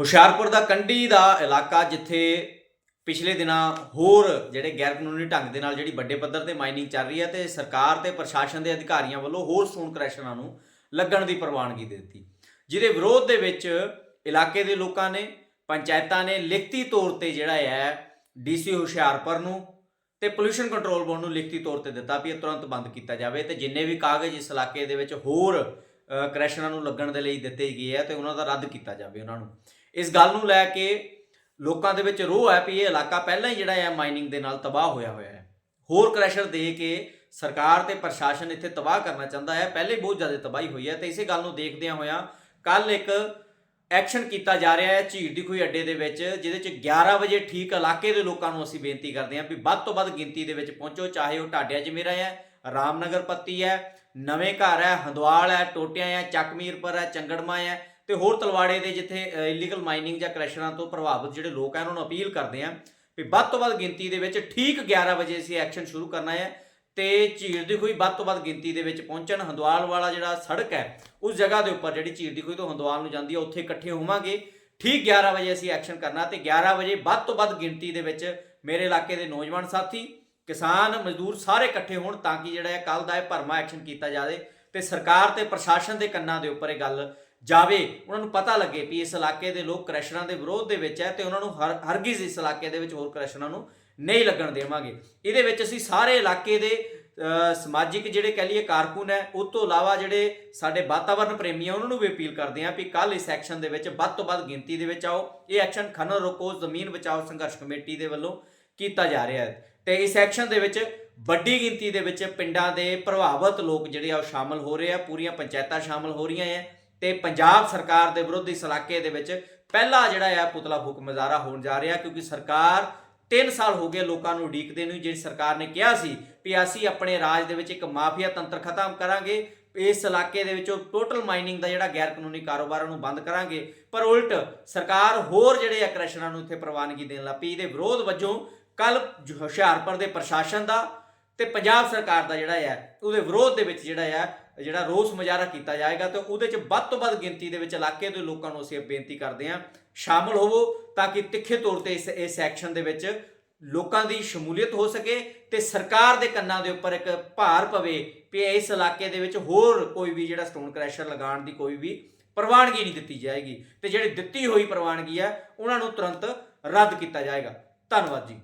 ਹੁਸ਼ਿਆਰਪੁਰ ਦਾ ਕੰਢੀ ਦਾ ਇਲਾਕਾ ਜਿੱਥੇ ਪਿਛਲੇ ਦਿਨਾਂ ਹੋਰ ਜਿਹੜੇ ਗੈਰ ਕਾਨੂੰਨੀ ਢੰਗ ਦੇ ਨਾਲ ਜਿਹੜੀ ਵੱਡੇ ਪੱਧਰ ਤੇ ਮਾਈਨਿੰਗ ਚੱਲ ਰਹੀ ਹੈ ਤੇ ਸਰਕਾਰ ਤੇ ਪ੍ਰਸ਼ਾਸਨ ਦੇ ਅਧਿਕਾਰੀਆਂ ਵੱਲੋਂ ਹੋਰ ਸਟੋਨ ਕ੍ਰੈਸ਼ਰਾਂ ਨੂੰ ਲੱਗਣ ਦੀ ਪ੍ਰਵਾਨਗੀ ਦੇ ਦਿੱਤੀ। ਜਿਹਦੇ ਵਿਰੋਧ ਦੇ ਵਿੱਚ ਇਲਾਕੇ ਦੇ ਲੋਕਾਂ ਨੇ ਪੰਚਾਇਤਾਂ ਨੇ ਲਿਖਤੀ ਤੌਰ ਤੇ ਜਿਹੜਾ ਹੈ ਡੀਸੀ ਹੁਸ਼ਿਆਰਪੁਰ ਨੂੰ ਤੇ ਪੋਲੂਸ਼ਨ ਕੰਟਰੋਲ ਬੋਰਡ ਨੂੰ ਲਿਖਤੀ ਤੌਰ ਤੇ ਦਿੱਤਾ ਵੀ ਇਹ ਤੁਰੰਤ ਬੰਦ ਕੀਤਾ ਜਾਵੇ ਤੇ ਜਿੰਨੇ ਵੀ ਕਾਗਜ਼ ਇਸ ਇਲਾਕੇ ਦੇ ਵਿੱਚ ਹੋਰ ਅ, ਕ੍ਰੈਸ਼ਰਾਂ ਨੂੰ ਲੱਗਣ ਦੇ ਲਈ ਦਿੱਤੇ ਗਏ ਆ ਤੇ ਉਹਨਾਂ ਦਾ ਰੱਦ ਕੀਤਾ ਜਾਵੇ ਉਹਨਾਂ ਨੂੰ। ਇਸ ਗੱਲ ਨੂੰ ਲੈ ਕੇ ਲੋਕਾਂ ਦੇ ਵਿੱਚ ਰੋਹ ਹੈ ਵੀ ਇਹ ਇਲਾਕਾ ਪਹਿਲਾਂ ਹੀ ਜਿਹੜਾ ਹੈ ਮਾਈਨਿੰਗ ਦੇ ਨਾਲ ਤਬਾਹ ਹੋਇਆ ਹੋਇਆ ਹੈ। ਹੋਰ ਕ੍ਰੈਸ਼ਰ ਦੇ ਕੇ ਸਰਕਾਰ ਤੇ ਪ੍ਰਸ਼ਾਸਨ ਇੱਥੇ ਤਬਾਹ ਕਰਨਾ ਚਾਹੁੰਦਾ ਹੈ। ਪਹਿਲੇ ਹੀ ਬਹੁਤ ਜ਼ਿਆਦਾ ਤਬਾਹੀ ਹੋਈ ਹੈ ਤੇ ਇਸੇ ਗੱਲ ਨੂੰ ਦੇਖਦਿਆਂ ਹੋਇਆਂ ਕੱਲ ਇੱਕ ਐਕਸ਼ਨ ਕੀਤਾ ਜਾ ਰਿਹਾ ਹੈ ਝੀਰ ਦੀ ਕੋਈ ਅੱਡੇ ਦੇ ਵਿੱਚ, ਜਿਹਦੇ ਚ 11 ਵਜੇ ਠੀਕ ਇਲਾਕੇ ਦੇ ਲੋਕਾਂ ਨੂੰ ਅਸੀਂ ਬੇਨਤੀ ਕਰਦੇ ਹਾਂ ਵੀ ਵੱਧ ਤੋਂ ਵੱਧ ਗਿਣਤੀ ਦੇ ਵਿੱਚ ਪਹੁੰਚੋ, ਚਾਹੇ ਉਹ ਢਾਡਿਆ ਜਮੇਰਾ ਹੈ, ਰਾਮਨਗਰ ਪੱਤੀ ਹੈ, ਨਵੇਂ ਘਰ ਹੈ, ਹੰਦਵਾਲ ਹੈ, ਟੋਟਿਆਂ ਹੈ, ਚੱਕਮੀਰਪੁਰ ਹੈ, ਚੰਗੜਮਾ ਹੈ ਤੇ ਹੋਰ ਤਲਵਾੜੇ ਦੇ ਜਿੱਥੇ ਇਲੀਗਲ ਮਾਈਨਿੰਗ ਜਾਂ ਕ੍ਰੈਸ਼ਰਾਂ ਤੋਂ ਪ੍ਰਭਾਵਿਤ ਜਿਹੜੇ ਲੋਕ ਹੈ ਉਹਨਾਂ ਨੂੰ ਅਪੀਲ ਕਰਦੇ ਹਾਂ ਵੀ ਵੱਧ ਤੋਂ ਵੱਧ ਗਿਣਤੀ ਦੇ ਵਿੱਚ ਠੀਕ 11 ਵਜੇ ਅਸੀਂ ਐਕਸ਼ਨ ਸ਼ੁਰੂ ਕਰਨਾ ਹੈ ਤੇ ਝੀਰ ਦੀ ਖੂਹੀ ਵੱਧ ਤੋਂ ਵੱਧ ਗਿਣਤੀ ਦੇ ਵਿੱਚ ਪਹੁੰਚਣ। ਹੰਦਵਾਲ ਵਾਲਾ ਜਿਹੜਾ ਸੜਕ ਹੈ, ਉਸ ਜਗ੍ਹਾ ਦੇ ਉੱਪਰ ਜਿਹੜੀ ਝੀਰ ਦੀ ਖੂਹੀ ਤੋਂ ਹੰਦਵਾਲ ਨੂੰ ਜਾਂਦੀ ਹੈ, ਉੱਥੇ ਇਕੱਠੇ ਹੋਵਾਂਗੇ। ਠੀਕ 11 ਵਜੇ ਅਸੀਂ ਐਕਸ਼ਨ ਕਰਨਾ ਤੇ 11 ਵਜੇ ਵੱਧ ਤੋਂ ਵੱਧ ਗਿਣਤੀ ਦੇ ਵਿੱਚ ਮੇਰੇ ਇਲਾਕੇ ਦੇ ਨੌਜਵਾਨ ਸਾਥੀ, ਕਿਸਾਨ, ਮਜ਼ਦੂਰ ਸਾਰੇ ਇਕੱਠੇ ਹੋਣ ਤਾਂ ਕਿ ਜਿਹੜਾ ਹੈ ਕੱਲ ਦਾ ਇਹ ਭਰਮਾ ਐਕਸ਼ਨ ਕੀਤਾ ਜਾਵੇ ਤੇ ਸਰਕਾਰ ਤੇ ਪ੍ਰਸ਼ਾਸਨ ਦੇ ਕੰਨਾਂ ਦੇ ਉੱਪਰ ਇਹ ਗੱਲ ਜਾਵੇ, ਉਹਨਾਂ ਨੂੰ ਪਤਾ ਲੱਗੇ ਵੀ ਇਸ ਇਲਾਕੇ ਦੇ ਲੋਕ ਕ੍ਰੈਸ਼ਰਾਂ ਦੇ ਵਿਰੋਧ ਦੇ ਵਿੱਚ ਹੈ ਤੇ ਉਹਨਾਂ ਨੂੰ ਹਰ, ਹਰਗਿਜ਼ ਇਸ ਇਲਾਕੇ ਦੇ ਵਿੱਚ ਹੋਰ ਕ੍ਰੈਸ਼ਰਾਂ ਨੂੰ ਨਹੀਂ ਲੱਗਣ ਦੇਵਾਂਗੇ। ਇਹਦੇ ਵਿੱਚ ਅਸੀਂ ਸਾਰੇ ਇਲਾਕੇ ਦੇ ਸਮਾਜਿਕ ਜਿਹੜੇ ਕਹਿ ਲਈਏ ਕਾਰਕੁਨ ਹੈ, ਉਸ ਤੋਂ ਇਲਾਵਾ ਜਿਹੜੇ ਸਾਡੇ ਵਾਤਾਵਰਣ ਪ੍ਰੇਮੀ ਆ, ਉਹਨਾਂ ਨੂੰ ਵੀ ਅਪੀਲ ਕਰਦੇ ਹਾਂ ਵੀ ਕੱਲ ਇਸ ਐਕਸ਼ਨ ਦੇ ਵਿੱਚ ਵੱਧ ਤੋਂ ਵੱਧ ਗਿਣਤੀ ਦੇ ਵਿੱਚ ਆਓ। ਇਹ ਐਕਸ਼ਨ ਖਨਨ ਰੋਕੋ ਜ਼ਮੀਨ ਬਚਾਓ ਸੰਘਰਸ਼ ਕਮੇਟੀ ਦੇ ਵੱਲੋਂ ਕੀਤਾ ਜਾ ਰਿਹਾ ਹੈ। ਤੇ ਇਸ ਐਕਸ਼ਨ ਦੇ ਵਿੱਚ ਵੱਡੀ ਗਿਣਤੀ ਦੇ ਵਿੱਚ ਪਿੰਡਾਂ ਦੇ ਪ੍ਰਭਾਵਿਤ ਲੋਕ ਜਿਹੜੇ ਆ, ਉਹ ਸ਼ਾਮਲ ਹੋ ਰਹੇ ਆ, ਪੂਰੀਆਂ ਪੰਚਾਇਤਾਂ ਸ਼ਾਮਲ ਹੋ ਰਹੀਆਂ ਐ ਤੇ ਪੰਜਾਬ ਸਰਕਾਰ ਦੇ ਵਿਰੁੱਧ ਇਸ ਇਲਾਕੇ ਦੇ ਵਿੱਚ ਪਹਿਲਾ ਜਿਹੜਾ ਆ ਪੁਤਲਾ ਫੂਕ ਮੁਜ਼ਾਹਰਾ ਹੋਣ ਜਾ ਰਿਹਾ, ਕਿਉਂਕਿ ਸਰਕਾਰ 3 ਸਾਲ ਹੋ ਗਏ ਲੋਕਾਂ ਨੂੰ ਉਡੀਕਦੇ ਨੂੰ, ਜਿਹੜੀ ਸਰਕਾਰ ਨੇ ਕਿਹਾ ਸੀ ਵੀ ਅਸੀਂ ਆਪਣੇ ਰਾਜ ਦੇ ਵਿੱਚ ਇੱਕ ਮਾਫੀਆ ਤੰਤਰ ਖਤਮ ਕਰਾਂਗੇ, ਇਸ ਇਲਾਕੇ ਦੇ ਵਿੱਚੋਂ ਟੋਟਲ ਮਾਈਨਿੰਗ ਦਾ ਜਿਹੜਾ ਗੈਰ ਕਾਨੂੰਨੀ ਕਾਰੋਬਾਰ ਨੂੰ ਬੰਦ ਕਰਾਂਗੇ। ਪਰ ਉਲਟ ਸਰਕਾਰ ਹੋਰ ਜਿਹੜੇ ਅਕ੍ਰੈਸ਼ਨਾਂ ਨੂੰ ਇੱਥੇ ਪ੍ਰਵਾਨਗੀ ਦੇਣ ਲੱਗ ਪਈ ਇਹਦੇ ਵਿਰੋਧ ਵਜੋਂ ਕੱਲ ਹੁਸ਼ਿਆਰਪੁਰ ਦੇ ਪ੍ਰਸ਼ਾਸਨ ਦਾ ਤੇ ਪੰਜਾਬ ਸਰਕਾਰ ਦਾ ਜਿਹੜਾ ਹੈ ਉਹਦੇ ਵਿਰੋਧ ਦੇ ਵਿੱਚ ਜਿਹੜਾ ਹੈ ਜਿਹੜਾ ਰੋਸ ਮੁਜ਼ਾਹਰਾ ਕੀਤਾ ਜਾਏਗਾ ਤੇ ਉਹਦੇ ਚ ਵੱਧ ਤੋਂ ਵੱਧ ਗਿਣਤੀ ਦੇ ਵਿੱਚ ਇਲਾਕੇ ਦੇ ਲੋਕਾਂ ਨੂੰ ਅਸੀਂ ਬੇਨਤੀ ਕਰਦੇ ਹਾਂ, ਸ਼ਾਮਲ ਹੋਵੋ ਤਾਂ ਕਿ ਤਿੱਖੇ ਤੌਰ ਤੇ ਇਸ ਇਸ ਐਕਸ਼ਨ ਦੇ ਵਿੱਚ ਲੋਕਾਂ ਦੀ ਸ਼ਮੂਲੀਅਤ ਹੋ ਸਕੇ ਤੇ ਸਰਕਾਰ ਦੇ ਕੰਨਾਂ ਦੇ ਉੱਪਰ ਇੱਕ ਭਾਰ ਪਵੇ ਕਿ ਇਸ ਇਲਾਕੇ ਦੇ ਵਿੱਚ ਹੋਰ ਕੋਈ ਵੀ ਜਿਹੜਾ ਸਟੋਨ ਕ੍ਰੈਸ਼ਰ ਲਗਾਉਣ ਦੀ ਕੋਈ ਵੀ ਪ੍ਰਵਾਨਗੀ ਨਹੀਂ ਦਿੱਤੀ ਜਾਏਗੀ ਤੇ ਜਿਹੜੀ ਦਿੱਤੀ ਹੋਈ ਪ੍ਰਵਾਨਗੀ ਹੈ, ਉਹਨਾਂ ਨੂੰ ਤੁਰੰਤ ਰੱਦ ਕੀਤਾ ਜਾਏਗਾ। ਧੰਨਵਾਦ ਜੀ।